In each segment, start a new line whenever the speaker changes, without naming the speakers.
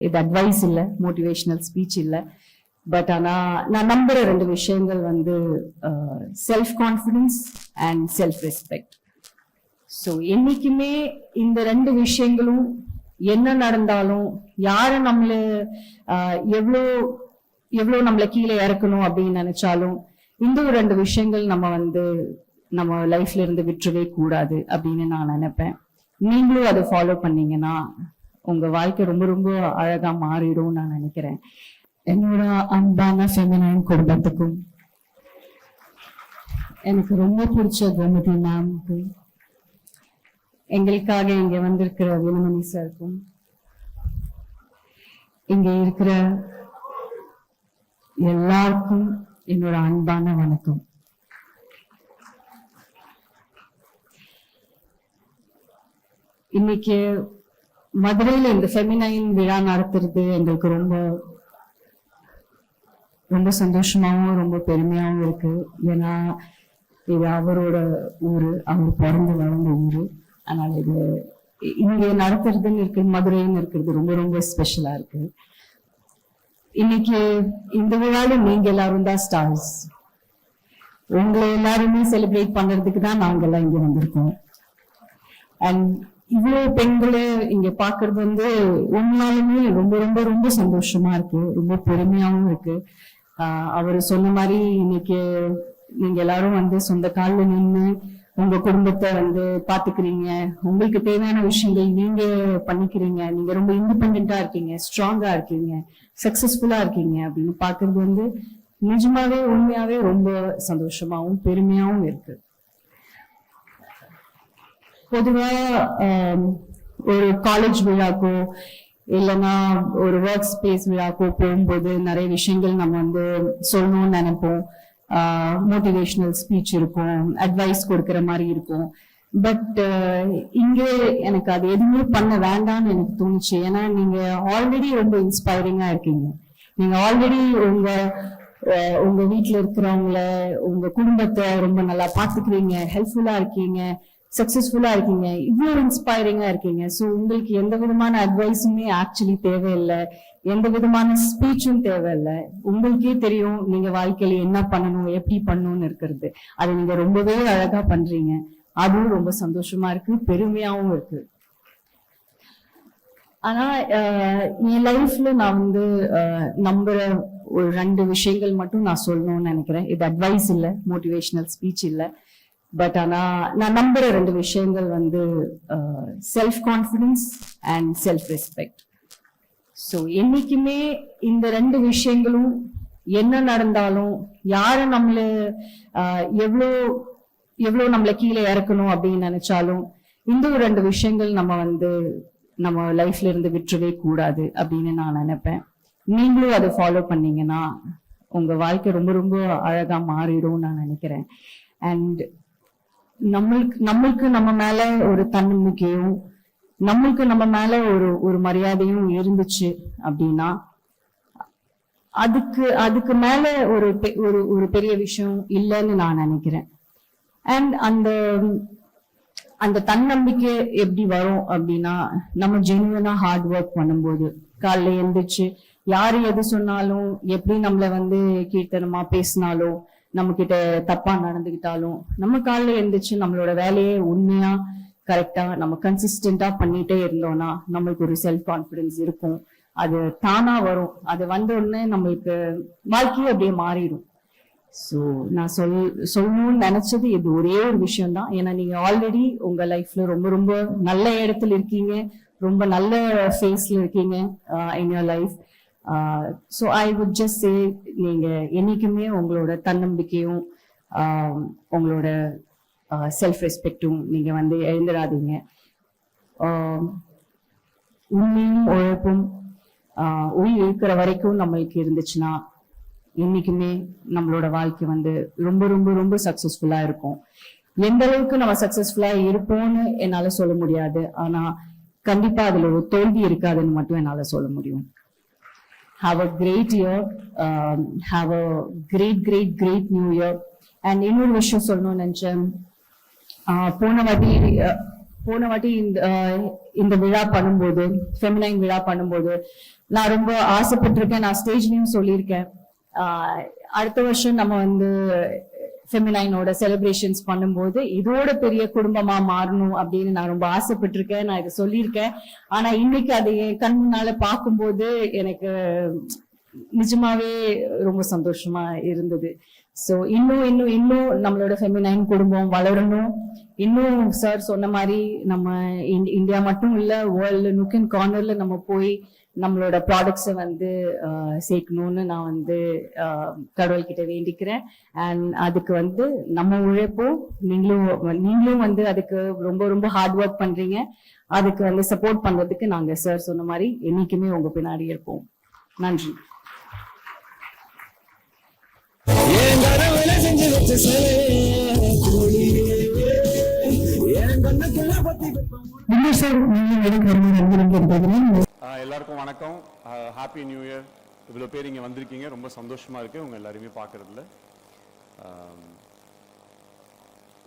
இது அட்வைஸ் இல்லை motivational speech இல்லை. பட் ஆனால் நான் நம்புகிற ரெண்டு விஷயங்கள் வந்து self confidence and self respect so என்னைக்குமே இந்த ரெண்டு விஷயங்களும் என்ன நடந்தாலும் யாரை நம்மள எவ்வளோ எவ்வளோ நம்மளை கீழே இறக்கணும் அப்படின்னு நினைச்சாலும் இந்த ஒரு ரெண்டு விஷயங்கள் நம்ம வந்து நம்ம லைஃப்ல இருந்து விட்டுறவே கூடாது அப்படின்னு நான் நினைப்பேன். நீங்களும் அதை ஃபாலோ பண்ணீங்கன்னா உங்க வாழ்க்கை ரொம்ப ரொம்ப அழகா மாறிடும் நான் நினைக்கிறேன். என்னோட அன்பான ஃபெமினைன் குடும்பத்துக்கும் எனக்கு ரொம்ப பிடிச்ச கோமதி மேம்க்கு எங்களுக்காக இங்க வந்திருக்கிற வினமணி சாருக்கும் இங்க இருக்கிற எல்லாருக்கும் என்னோட அன்பான வணக்கம். இன்னைக்கு மதுரையில இந்த ஃபெமினைன் விழா நடத்துறது எங்களுக்கு ரொம்ப ரொம்ப சந்தோஷமாவும் ரொம்ப பெருமையாவும் இருக்கு. ஏன்னா இது அவரோட ஊரு அவர் பிறந்து வளர்ந்த ஊரு. அதனால இது இங்க நடத்துறதுன்னு இருக்கு மதுரைன்னு இருக்கிறது ரொம்ப ரொம்ப ஸ்பெஷலா இருக்கு. இன்னைக்கு இந்த விழால நீங்க எல்லாரும் தான் ஸ்டார்ஸ் உங்களை எல்லாருமே செலிப்ரேட் பண்றதுக்கு தான் நாங்க எல்லாம் இங்க வந்திருக்கோம். அண்ட் இவ்வளவு பெண்களை இங்க பாக்குறது வந்து உண்மையாலுமே ரொம்ப ரொம்ப ரொம்ப சந்தோஷமா இருக்கு. ரொம்ப பெருமையாவும் இருக்கு. ஆஹ் அவர் சொன்ன மாதிரி இன்னைக்கு நீங்க எல்லாரும் வந்து சொந்த காலில் நின்று உங்க குடும்பத்தை வந்து பாத்துக்கிறீங்க. உங்களுக்கு தேவையான விஷயங்கள் நீங்க பண்ணிக்கிறீங்க. நீங்க ரொம்ப இண்டிபெண்டா இருக்கீங்க ஸ்ட்ராங்கா இருக்கீங்க சக்சஸ்ஃபுல்லா இருக்கீங்க அப்படின்னு பாக்குறது வந்து நிஜமாவே உண்மையாவே ரொம்ப சந்தோஷமாவும் பெருமையாவும் இருக்கு. பொதுவா ஒரு காலேஜ் விழாக்கோ இல்லைன்னா ஒரு ஒர்க் ஸ்பேஸ் விழாக்கோ போகும்போது நிறைய விஷயங்கள் நம்ம வந்து சொல்லணும்னு நினைப்போம். மோட்டிவேஷனல் ஸ்பீச் இருக்கும் அட்வைஸ் கொடுக்கிற மாதிரி இருக்கும். பட் இங்கே எனக்கு அது எதுவுமே பண்ண வேண்டாம்னு எனக்கு தோணுச்சு. ஏன்னா நீங்க ஆல்ரெடி ரொம்ப இன்ஸ்பைரிங்கா இருக்கீங்க. நீங்க ஆல்ரெடி உங்க உங்க வீட்டில் இருக்கிறவங்கள உங்க குடும்பத்தை ரொம்ப நல்லா பாத்துக்கிறீங்க ஹெல்ப்ஃபுல்லா இருக்கீங்க. சக்சஸ்ஃபுல்லா இருக்கீங்க. இவ்வளோ இன்ஸ்பைரிங்கா இருக்கீங்க. சோ உங்களுக்கு எந்த விதமான அட்வைஸுமே ஆக்சுவலி தேவையில்லை. எந்த விதமான ஸ்பீச்சும் தேவையில்லை. உங்களுக்கே தெரியும் நீங்க வாழ்க்கையில என்ன பண்ணணும் எப்படி பண்ணணும்னு இருக்கிறது. அதை நீங்க ரொம்பவே அழகா பண்றீங்க. அதுவும் ரொம்ப சந்தோஷமா இருக்கு. பெருமையாவும் இருக்கு. ஆனா என் லைஃப்ல நான் வந்து நம்புற ஒரு ரெண்டு விஷயங்கள் மட்டும் நான் சொல்லணும்னு நினைக்கிறேன். இது அட்வைஸ் இல்ல மோட்டிவேஷனல் ஸ்பீச் இல்லை. பட் ஆனா நான் நம்புற ரெண்டு விஷயங்கள் வந்து self confidence and self respect so என்னைக்குமே இந்த ரெண்டு விஷயங்களும் என்ன நடந்தாலும் யாரை நம்மள எவ்வளோ எவ்வளோ நம்மளை கீழே இறக்கணும் அப்படின்னு நினைச்சாலும் இந்த ஒரு ரெண்டு விஷயங்கள் நம்ம வந்து நம்ம லைஃப்ல இருந்து விட்டுறவே கூடாது அப்படின்னு நான் நினைப்பேன். நீங்களும் அதை ஃபாலோ பண்ணீங்கன்னா உங்க வாழ்க்கை ரொம்ப ரொம்ப அழகா மாறிடும் நான் நினைக்கிறேன். அண்ட் நம்மளுக்கு நம்மளுக்கு நம்ம மேல ஒரு தன்னம்பிக்கையும் நம்மளுக்கு நம்ம மேல ஒரு ஒரு மரியாதையும் இருந்துச்சு அப்படின்னா அதுக்கு அதுக்கு மேல ஒரு பெ- ஒரு ஒரு பெரிய விஷயம் இல்லைன்னு நான் நினைக்கிறேன். அண்ட் அந்த அந்த தன்னம்பிக்கை எப்படி வரும் அப்படின்னா நம்ம ஜெனுவனா ஹார்ட் ஒர்க் பண்ணும்போது காலைல எழுந்திரிச்சு யாரு எது சொன்னாலும் எப்படி நம்மள வந்து கீர்த்தனமா பேசினாலும் நம்ம கிட்ட தப்பா நடந்துகிட்டாலும் நம்ம காலைல எழுந்திரிச்சு நம்மளோட வேலையை உண்மையா கரெக்டா நம்ம கன்சிஸ்டன்டா பண்ணிட்டே இருந்தோம்னா நம்மளுக்கு ஒரு செல்ஃப் கான்பிடன்ஸ் இருக்கும். அது தானா வரும். அது வந்த உடனே நம்மளுக்கு வாழ்க்கையே அப்படியே மாறிடும். ஸோ நான் சொல் சொல்லணும்னு நினைச்சது இது ஒரே ஒரு விஷயம் தான் ஏன்னா நீங்க ஆல்ரெடி உங்க லைஃப்ல ரொம்ப ரொம்ப நல்ல இடத்துல இருக்கீங்க. ரொம்ப நல்ல ஃபேஸ்ல இருக்கீங்க in your life so I would just say நீங்க என்னைக்குமே உங்களோட தன்னம்பிக்கையும் ஆஹ், உங்களோட செல்ஃப் ரெஸ்பெக்டும் நீங்க வந்து எழுந்துடாதீங்க. உண்மையும் உழைப்பும் ஆஹ், உயிர் இருக்கிற வரைக்கும் நம்மளுக்கு இருந்துச்சுன்னா என்னைக்குமே நம்மளோட வாழ்க்கை வந்து ரொம்ப ரொம்ப ரொம்ப சக்ஸஸ்ஃபுல்லாக இருக்கும். எந்த அளவுக்கு நம்ம சக்சஸ்ஃபுல்லா இருப்போம்னு என்னால சொல்ல முடியாது. ஆனா கண்டிப்பா அதுல ஒரு தோல்வி இருக்காதுன்னு மட்டும் என்னால சொல்ல முடியும். Have a great year have a great great great new year and இன்னொரு விஷயம் சொல்லணும்னு நினைச்சேன். போன வாட்டி போன வாட்டி இந்த இந்த விழா பண்ணும்போது ஃபெமினைன் விழா பண்ணும்போது நான் ரொம்ப ஆசைப்பட்டிருக்கேன். நான் ஸ்டேஜ்லையும் சொல்லியிருக்கேன். அடுத்த வருஷம் நம்ம வந்து ஃபெமினைனோட செலிப்ரேஷன்ஸ் பண்ணும்போது இதோட பெரிய குடும்பமா மாறணும் அப்படின்னு நான் ரொம்ப ஆசைப்பட்டிருக்கேன் நான் இதை சொல்லியிருக்கேன். ஆனா இன்னைக்கு அதை என் கண் முன்னால பார்க்கும்போது எனக்கு நிஜமாவே ரொம்ப சந்தோஷமா இருந்தது. ஸோ இன்னும் இன்னும் இன்னும் நம்மளோட ஃபெமினைன் குடும்பம் வளரணும். இன்னும் சார் சொன்ன மாதிரி நம்ம இந்தியா மட்டும் இல்லை வேர்ல்டு நுக்கின் கார்னர்ல நம்ம போய் நம்மளோட ப்ராடக்ட்ஸை வந்து சேர்க்கணும்னு நான் வந்து கடவுள்கிட்ட வேண்டிக்கிறேன். அண்ட் அதுக்கு வந்து நம்ம உழைப்போம். நீங்களும் நீங்களும் வந்து அதுக்கு ரொம்ப ரொம்ப ஹார்ட் ஒர்க் பண்றீங்க. அதுக்கு வந்து சப்போர்ட் பண்றதுக்கு நாங்கள் சார் சொன்ன மாதிரி என்னைக்குமே உங்க பின்னாடி இருப்போம். நன்றி.
எல்லாருக்கும் வணக்கம். ஹாப்பி நியூ இயர் இவ்வளோ பேர் இங்கே வந்திருக்கீங்க. ரொம்ப சந்தோஷமாக இருக்குது உங்கள் எல்லாரையுமே பார்க்குறதுல.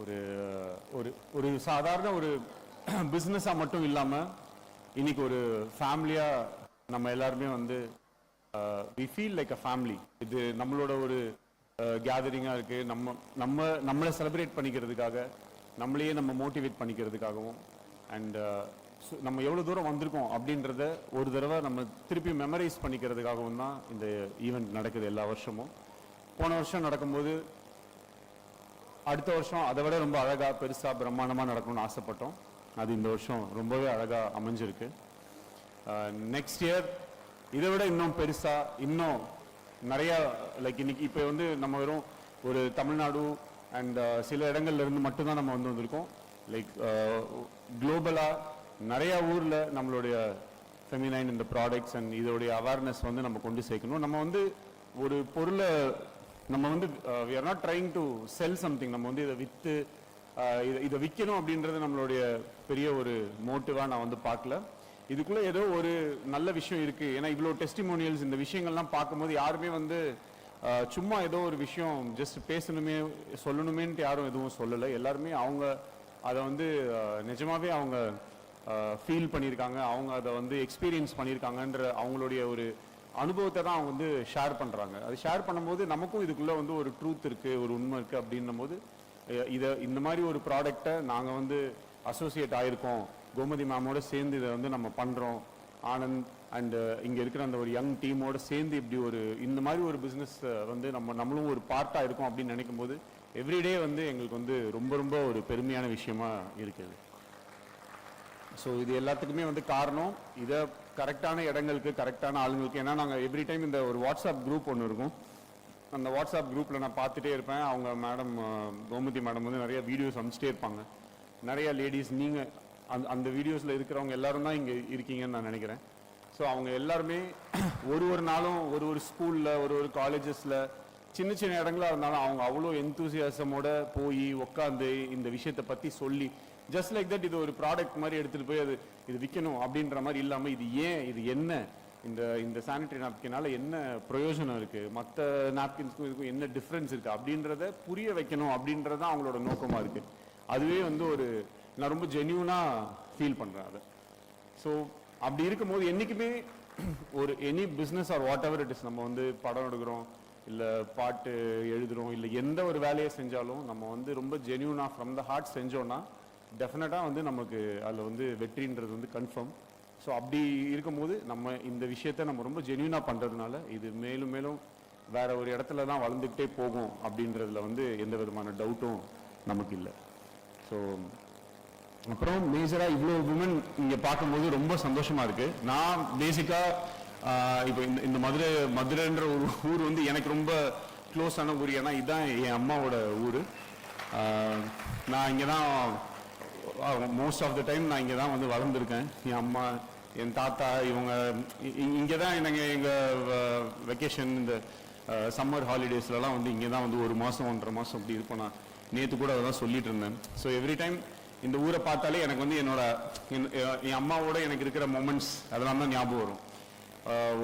ஒரு ஒரு ஒரு சாதாரண ஒரு பிஸ்னஸாக மட்டும் இல்லாமல் இன்னைக்கு ஒரு ஃபேமிலியாக நம்ம எல்லாருமே வந்து we feel like a family இது நம்மளோட ஒரு கேதரிங்காக இருக்குது நம்ம நம்ம நம்மளை செலிப்ரேட் பண்ணிக்கிறதுக்காக நம்மளையே நம்ம மோட்டிவேட் பண்ணிக்கிறதுக்காகவும் அண்ட் நம்ம எவ்வளோ தூரம் வந்திருக்கோம் அப்படின்றத ஒரு தடவை நம்ம திருப்பி மெமரைஸ் பண்ணிக்கிறதுக்காகவும் தான் இந்த ஈவெண்ட் நடக்குது எல்லா வருஷமும். போன வருஷம் நடக்கும்போது அடுத்த வருஷம் அதை விட ரொம்ப அழகாக பெருசாக பிரம்மாண்டமாக நடக்கணும்னு ஆசைப்பட்டோம். அது இந்த வருஷம் ரொம்பவே அழகாக அமைஞ்சிருக்கு. நெக்ஸ்ட் இயர் இதை விட இன்னும் பெருசாக இன்னும் நிறையா லைக் இன்னைக்கு இப்போ வந்து நம்ம வெறும் ஒரு தமிழ்நாடு அண்ட் uh, சில இடங்கள்ல இருந்து மட்டும்தான் நம்ம வந்து வந்திருக்கோம். லைக் குளோபலாக uh, நிறையா ஊரில் நம்மளுடைய ஃபெமினைன் இந்த ப்ராடக்ட்ஸ் அண்ட் இதோடைய அவேர்னஸ் வந்து நம்ம கொண்டு சேர்க்கணும். நம்ம வந்து ஒரு பொருளை நம்ம வந்து we are not trying to sell something நம்ம வந்து இதை விற்று uh, இதை இதை விற்கணும் அப்படின்றது நம்மளுடைய பெரிய ஒரு மோட்டிவாக நான் வந்து பார்க்கல. இதுக்குள்ள ஏதோ ஒரு நல்ல விஷயம் இருக்கு. ஏன்னா இவ்வளோ டெஸ்டிமோனியல்ஸ் இந்த விஷயங்கள்லாம் பார்க்கும்போது யாருமே வந்து சும்மா ஏதோ ஒரு விஷயம் ஜஸ்ட் பேசணுமே சொல்லணுமேன்ட்டு யாரும் எதுவும் சொல்லலை. எல்லாருமே அவங்க அதை வந்து நிஜமாகவே நிஜமாவே அவங்க ஃபீல் பண்ணியிருக்காங்க. அவங்க அதை வந்து எக்ஸ்பீரியன்ஸ் பண்ணியிருக்காங்கன்ற அவங்களுடைய ஒரு அனுபவத்தை தான் அவங்க வந்து ஷேர் பண்ணுறாங்க அது ஷேர் பண்ணும்போது நமக்கும் இதுக்குள்ளே வந்து ஒரு ட்ரூத் இருக்குது ஒரு உண்மை இருக்குது அப்படின்னும் போது இதை இந்த மாதிரி ஒரு ப்ராடக்ட்டை நாங்கள் வந்து அசோசியேட் ஆகிருக்கோம் கோமதி மேமோட சேர்ந்து இதை வந்து நம்ம பண்ணுறோம் ஆனந்த் அண்டு uh, இங்கே இருக்கிற அந்த ஒரு யங் டீமோட சேர்ந்து இப்படி ஒரு இந்த மாதிரி ஒரு பிஸ்னஸ் uh, வந்து நம்ம நம்மளும் ஒரு பார்ட்டாக இருக்கும் அப்படின்னு நினைக்கும் போது எவ்ரிடே வந்து எங்களுக்கு வந்து ரொம்ப ரொம்ப ஒரு பெருமையான விஷயமா இருக்குது ஸோ இது எல்லாத்துக்குமே வந்து காரணம். இதை கரெக்டான இடங்களுக்கு கரெக்டான ஆளுங்களுக்கு ஏன்னா நாங்கள் எவ்ரி டைம் இந்த ஒரு வாட்ஸ்அப் குரூப் ஒன்று இருக்கும். அந்த வாட்ஸ்அப் குரூப்பில் நான் பார்த்துட்டே இருப்பேன். அவங்க மேடம் uh, கோமதி மேடம் வந்து நிறைய வீடியோஸ் அனுப்பிச்சிட்டே இருப்பாங்க. நிறைய லேடிஸ் நீங்கள் அந்த அந்த வீடியோஸில் இருக்கிறவங்க எல்லாரும் தான் இங்கே இருக்கீங்கன்னு நான் நினைக்கிறேன். ஸோ அவங்க எல்லாருமே ஒரு ஒரு நாளும் ஒரு ஒரு ஸ்கூலில் ஒரு ஒரு காலேஜஸில் சின்ன சின்ன இடங்களா இருந்தாலும் அவங்க அவ்வளோ எந்தூசியாசமோட போய் உட்காந்து இந்த விஷயத்தை பற்றி சொல்லி ஜஸ்ட் லைக் தட் இது ஒரு ப்ராடக்ட் மாதிரி எடுத்துகிட்டு போய் அது இது விற்கணும் அப்படின்ற மாதிரி இல்லாமல் இது ஏன் இது என்ன? இந்த இந்த சானிடரி நாப்கினால் என்ன பிரயோஜனம் இருக்குது மற்ற நாப்கின்ஸ்க்கும் இதுக்கும் என்ன டிஃப்ரென்ஸ் இருக்குது அப்படின்றத புரிய வைக்கணும் அப்படின்றது தான் அவங்களோட நோக்கமாக இருக்குது அதுவே வந்து ஒரு நான் ரொம்ப ஜென்யூனாக ஃபீல் பண்ணுறேன் அதை. ஸோ அப்படி இருக்கும்போது என்றைக்குமே ஒரு any business or whatever it is நம்ம வந்து படம் எடுக்கிறோம் இல்லை பாட்டு எழுதுகிறோம் இல்லை எந்த ஒரு வேலையை செஞ்சாலும் நம்ம வந்து ரொம்ப ஜென்யூனாக ஃப்ரம் த ஹார்ட் செஞ்சோன்னா டெஃபினட்டாக வந்து நமக்கு அதில் வந்து வெற்றின்றது வந்து கன்ஃபார்ம் ஸோ அப்படி இருக்கும்போது நம்ம இந்த விஷயத்த நம்ம ரொம்ப ஜென்யூனாக பண்ணுறதுனால இது மேலும் மேலும் வேற ஒரு இடத்துல தான் வளர்ந்துக்கிட்டே போகும் அப்படின்றதுல வந்து எந்த விதமான டவுட்டும் நமக்கு இல்லை. ஸோ அப்புறம் மேஜராக இவ்வளோ உமன் இங்கே பார்க்கும்போது ரொம்ப சந்தோஷமாக இருக்குது நான் பேசிக்காக இப்போ இந்த இந்த மதுரை மதுரைன்ற ஒரு ஊர் வந்து எனக்கு ரொம்ப க்ளோஸான ஊர். ஏன்னா இதுதான் என் அம்மாவோட ஊர். நான் இங்கே தான் மோஸ்ட் ஆஃப் த டைம் நான் இங்கே தான் வந்து வளர்ந்துருக்கேன். என் அம்மா என் தாத்தா இவங்க இங்கே தான் எனக்கு எங்கள் வெக்கேஷன் இந்த சம்மர் ஹாலிடேஸ்லலாம் வந்து இங்கே தான் வந்து ஒரு மாதம் ஒன்றரை மாதம் அப்படி இருப்போம். நான் நேற்று கூட அதான் சொல்லிட்டு இருந்தேன். ஸோ எவ்ரி டைம் இந்த ஊரை பார்த்தாலே எனக்கு வந்து என்னோட என் என் அம்மாவோட எனக்கு இருக்கிற மொமெண்ட்ஸ் அதெல்லாம் தான் ஞாபகம் வரும்.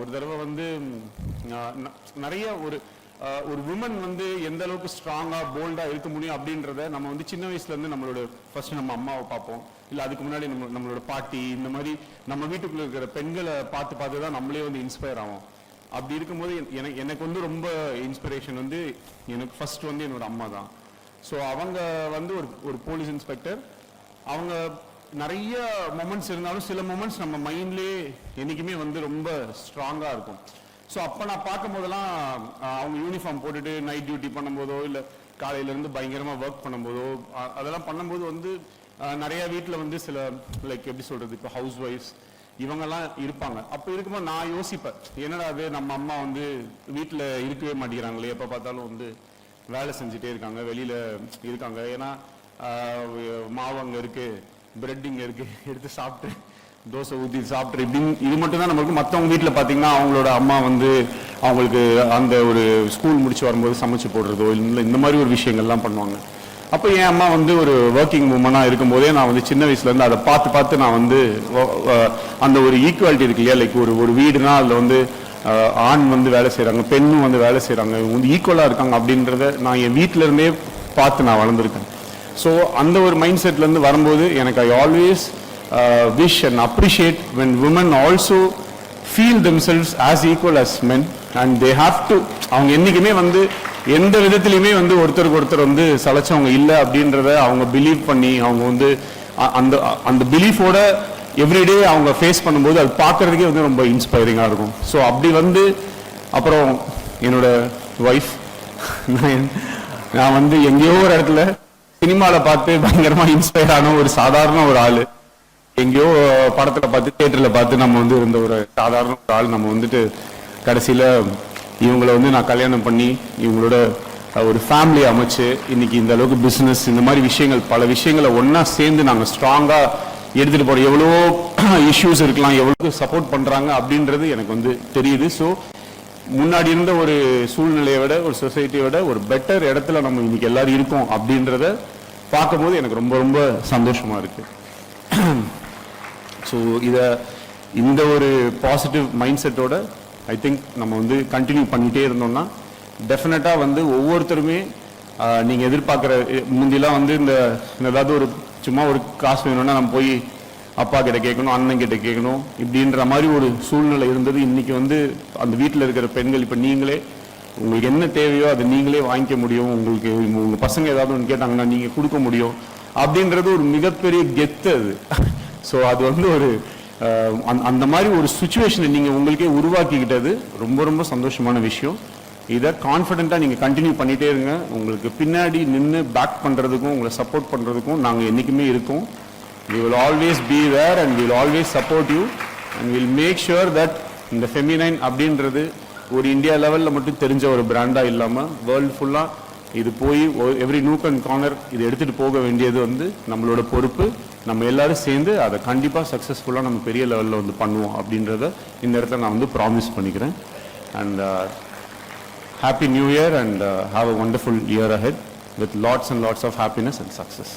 ஒரு தடவை வந்து நிறைய ஒரு ஒரு உமன் வந்து எந்த அளவுக்கு ஸ்ட்ராங்காக போல்டாக இருக்க முடியும் அப்படின்றத நம்ம வந்து சின்ன வயசுலேருந்து நம்மளோட ஃபர்ஸ்ட் நம்ம அம்மாவை பார்ப்போம். இல்லை அதுக்கு முன்னாடி நம்ம நம்மளோட பாட்டி இந்த மாதிரி நம்ம வீட்டுக்குள்ளே இருக்கிற பெண்களை பார்த்து பார்த்து தான் நம்மளே வந்து இன்ஸ்பயர் ஆகும் அப்படி இருக்கும்போது எனக்கு எனக்கு வந்து ரொம்ப இன்ஸ்பிரேஷன் வந்து எனக்கு ஃபர்ஸ்ட் வந்து என்னோட அம்மா தான். ஸோ அவங்க வந்து ஒரு ஒரு போலீஸ் இன்ஸ்பெக்டர் அவங்க நிறைய மொமெண்ட்ஸ் இருந்தாலும் சில மொமெண்ட்ஸ் நம்ம மைண்ட்லேயே என்றைக்குமே வந்து ரொம்ப ஸ்ட்ராங்காக இருக்கும். ஸோ அப்போ நான் பார்க்கும் போதெல்லாம் அவங்க யூனிஃபார்ம் போட்டுட்டு நைட் டியூட்டி பண்ணும்போதோ இல்லை காலையிலேருந்து பயங்கரமாக ஒர்க் பண்ணும்போதோ அதெல்லாம் பண்ணும்போது வந்து நிறையா நிறைய வீட்டில் வந்து சில லைக் எப்படி சொல்கிறது இப்போ ஹவுஸ் ஒய்ஃப்ஸ் இவங்கெல்லாம் இருப்பாங்க. அப்போ இருக்கும்போது நான் யோசிப்பேன் என்னடா அது நம்ம அம்மா வந்து வீட்டில் இருக்கவே மாட்டேங்கிறாங்களே எப்போ பார்த்தாலும் வந்து வேலை செஞ்சுட்டே இருக்காங்க வெளியில் இருக்காங்க. ஏன்னா மாவு அங்கே இருக்குது பிரெட் இங்கே இருக்குது எடுத்து சாப்பிட்டு தோசை ஊற்றி சாப்பிட்டு இப்படின்னு இது மட்டும் தான் நம்மளுக்கு. மற்றவங்க வீட்டில் பார்த்தீங்கன்னா அவங்களோட அம்மா வந்து அவங்களுக்கு அந்த ஒரு ஸ்கூல் முடிச்சு வரும்போது சமைச்சு போடுறதோ இல்லை இந்த மாதிரி ஒரு விஷயங்கள்லாம் பண்ணுவாங்க. அப்போ என் அம்மா வந்து ஒரு ஒர்க்கிங் உமனாக இருக்கும்போதே நான் வந்து சின்ன வயசுலேருந்து அதை பார்த்து பார்த்து நான் வந்து அந்த ஒரு ஈக்குவாலிட்டி இருக்கு இல்லையா? லைக் ஒரு ஒரு வீடுனா அதில் வந்து ஆண் வந்து வேலை செய்கிறாங்க பெண்ணும் வந்து வேலை செய்கிறாங்க இவங்க வந்து ஈக்குவலாக இருக்காங்க அப்படின்றத நான் என் வீட்டிலருந்தே பார்த்து நான் வளர்ந்துருக்கேன். ஸோ அந்த ஒரு மைண்ட் செட்லேருந்து வரும்போது எனக்கு I always wish and appreciate when women also feel themselves as equal as men and they have to அவங்க என்றைக்குமே வந்து எந்த விதத்துலையுமே வந்து ஒருத்தருக்கு ஒருத்தர் வந்து சலைச்சவங்க இல்லை அப்படின்றத அவங்க பிலீவ் பண்ணி அவங்க வந்து அந்த அந்த பிலீஃபோட எவ்ரிடே அவங்க ஃபேஸ் பண்ணும்போது அது பார்க்கறதுக்கே வந்து ரொம்ப இன்ஸ்பைரிங்காக இருக்கும். ஸோ அப்படி வந்து அப்புறம் என்னோட ஒய்ஃப் நான் வந்து எங்கேயோ ஒரு இடத்துல சினிமாவில் பார்த்து பயங்கரமா இன்ஸ்பயர் ஆன ஒரு சாதாரண ஒரு ஆளு. எங்கேயோ படத்துல பார்த்து தேட்டரில் பார்த்து நம்ம வந்து இருந்த ஒரு சாதாரண ஒரு ஆள். நம்ம வந்துட்டு கடைசியில இவங்கள வந்து நான் கல்யாணம் பண்ணி இவங்களோட ஒரு ஃபேமிலி அமைச்சு இன்னைக்கு இந்த அளவுக்கு பிஸ்னஸ் இந்த மாதிரி விஷயங்கள் பல விஷயங்களை ஒன்றா சேர்ந்து நாங்கள் ஸ்ட்ராங்காக எடுத்துகிட்டு போகிறோம் எவ்வளோ இஷ்யூஸ் இருக்கலாம் எவ்வளோ சப்போர்ட் பண்ணுறாங்க அப்படின்றது எனக்கு வந்து தெரியுது. ஸோ முன்னாடி இருந்த ஒரு சூழ்நிலையை விட ஒரு சொசைட்டியை விட ஒரு பெட்டர் இடத்துல நம்ம இன்னைக்கு எல்லாரும் இருக்கோம் அப்படின்றத பார்க்கும்போது எனக்கு ரொம்ப ரொம்ப சந்தோஷமாக இருக்குது ஸோ இதை இந்த ஒரு பாசிட்டிவ் மைண்ட் செட்டோட ஐ திங்க் நம்ம வந்து கண்டினியூ பண்ணிகிட்டே இருந்தோம்னா டெஃபினட்டாக வந்து ஒவ்வொருத்தருமே நீங்கள் எதிர்பார்க்குற முந்திலாம் வந்து இந்த இந்த ஏதாவது ஒரு சும்மா ஒரு காசு வேணும்னா நம்ம போய் அப்பா கிட்ட கேட்கணும் அண்ணன் கிட்ட கேட்கணும் இப்படின்ற மாதிரி ஒரு சூழ்நிலை இருந்தது. இன்னைக்கு வந்து அந்த வீட்டில் இருக்கிற பெண்கள் இப்போ நீங்களே உங்களுக்கு என்ன தேவையோ அதை நீங்களே வாங்கிக்க முடியும். உங்களுக்கு உங்கள் பசங்க ஏதாவது ஒன்று கேட்டாங்கன்னா நீங்கள் கொடுக்க முடியும். அப்படின்றது ஒரு மிகப்பெரிய கெத்து அது. ஸோ அது வந்து ஒரு அந்த- மாதிரி ஒரு சுச்சுவேஷனை நீங்கள் உங்களுக்கே உருவாக்கிக்கிட்டது ரொம்ப ரொம்ப சந்தோஷமான விஷயம். இதை கான்ஃபிடென்ட்டாக நீங்கள் கண்டினியூ பண்ணிகிட்டே இருங்க. உங்களுக்கு பின்னாடி நின்று பேக் பண்ணுறதுக்கும் உங்களை சப்போர்ட் பண்ணுறதுக்கும் நாங்கள் என்றைக்குமே இருக்கோம். We will always be there and will always support you and will make sure that இந்த ஃபெமினைன் அப்படின்றது ஒரு இந்தியா லெவலில் மட்டும் தெரிஞ்ச ஒரு பிராண்டாக இல்லாமல் வேர்ல்டு ஃபுல்லாக இது போய் எவ்ரி நூக் அண்ட் கார்னர் இது எடுத்துகிட்டு போக வேண்டியது வந்து நம்மளோட பொறுப்பு. நம்ம எல்லாரும் சேர்ந்து அதை கண்டிப்பாக சக்ஸஸ்ஃபுல்லாக நம்ம பெரிய லெவலில் வந்து பண்ணுவோம் அப்படின்றத இந்த இடத்துல நான் வந்து ப்ராமிஸ் பண்ணிக்கிறேன். And happy new year and have a wonderful year ahead with lots and lots of happiness and success